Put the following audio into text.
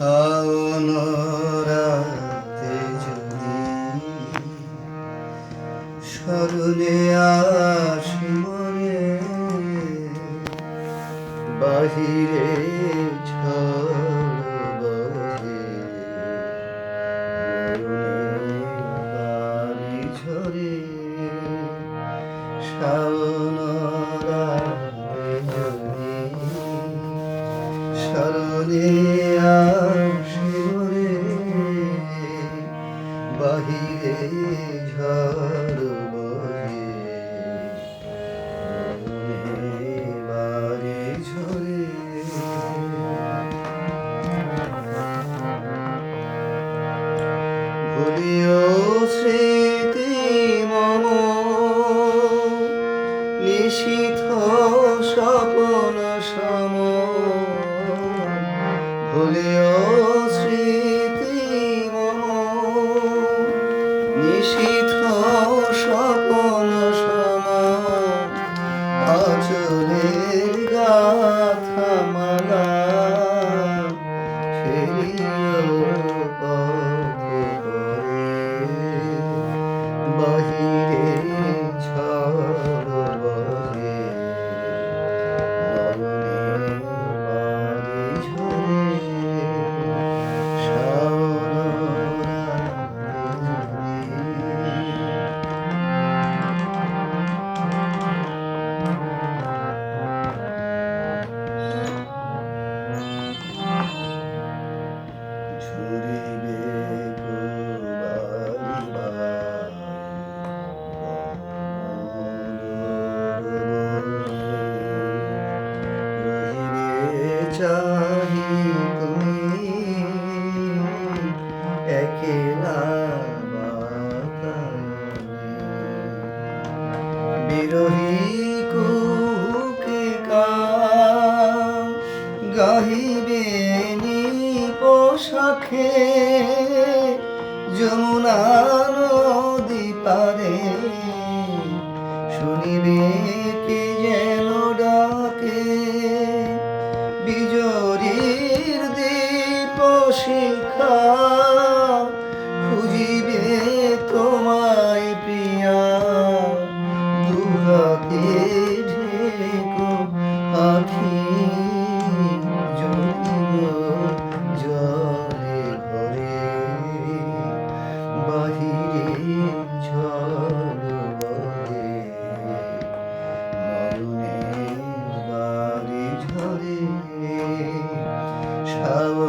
হাওনরাতে যদি স্মরণে আসি মনে বাহিরে ঝরে শ্রাবণ জীবনে আসিবনে বাহিরে ঝড় ভুলিও স্মৃতি মম নিশিথ সব ঋষি চাহি তুমি একেলা বিরোহী কুকিকা গাহিবে নিপোষাখে যমুনার have a